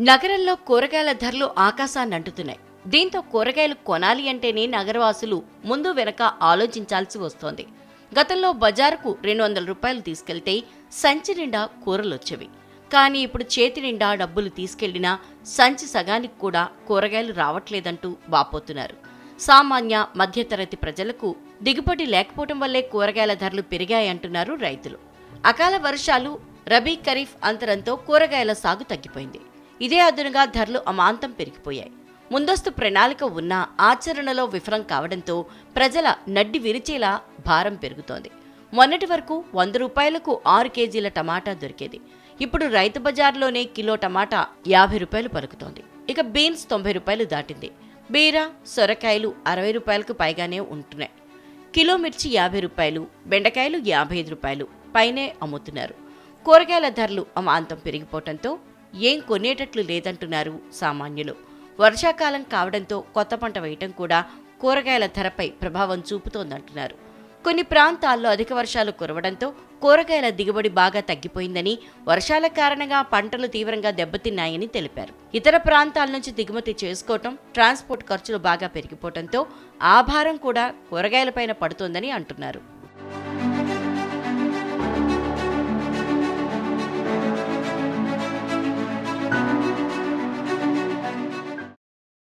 నగరంలో కూరగాయల ధరలు ఆకాశాన్ని అంటుతున్నాయి. దీంతో కూరగాయలు కొనాలి అంటేనే నగరవాసులు ముందు వెనక ఆలోచించాల్సి వస్తోంది. గతంలో బజారుకు రెండు వందల రూపాయలు తీసుకెళ్తే సంచి నిండా కూరలొచ్చేవి. కానీ ఇప్పుడు చేతి నిండా డబ్బులు తీసుకెళ్ళినా సంచి సగానికి కూడా కూరగాయలు రావట్లేదంటూ వాపోతున్నారు. సామాన్య మధ్యతరగతి ప్రజలకు దిగుబడి లేకపోవడం వల్లే కూరగాయల ధరలు పెరిగాయంటున్నారు రైతులు. అకాల వర్షాలు రబీ ఖరీఫ్ అంతరంతో కూరగాయల సాగు తగ్గిపోయింది. ఇదే అదునుగా ధరలు అమాంతం పెరిగిపోయాయి. ముందస్తు ప్రణాళిక ఉన్నా ఆచరణలో విఫలం కావడంతో ప్రజల నడ్డి విరిచేలా భారం పెరుగుతోంది. మొన్నటి వరకు వంద రూపాయలకు ఆరు కేజీల టమాటా దొరికేది. ఇప్పుడు రైతు బజార్లోనే కిలో టమాటా యాభై రూపాయలు పలుకుతోంది. ఇక బీన్స్ తొంభై రూపాయలు దాటింది. బీర సొరకాయలు అరవై రూపాయలకు పైగానే ఉంటున్నాయి. కిలో మిర్చి యాభై రూపాయలు బెండకాయలు యాభై ఐదు రూపాయలు పైనే అమ్ముతున్నారు. కూరగాయల ధరలు అమాంతం పెరిగిపోవడంతో ఏం కొనేటట్లు లేదంటున్నారు సామాన్యులు. వర్షాకాలం కావడంతో కొత్త పంట వేయటం కూడా కూరగాయల ధరపై ప్రభావం చూపుతోందంటున్నారు. కొన్ని ప్రాంతాల్లో అధిక వర్షాలు కురవడంతో కూరగాయల దిగుబడి బాగా తగ్గిపోయిందని వర్షాల కారణంగా పంటలు తీవ్రంగా దెబ్బతిన్నాయని తెలిపారు. ఇతర ప్రాంతాల నుంచి దిగుమతి చేసుకోవటం ట్రాన్స్పోర్ట్ ఖర్చులు బాగా పెరిగిపోవడంతో ఆ భారం కూడా కూరగాయలపైన పడుతోందని అంటున్నారు.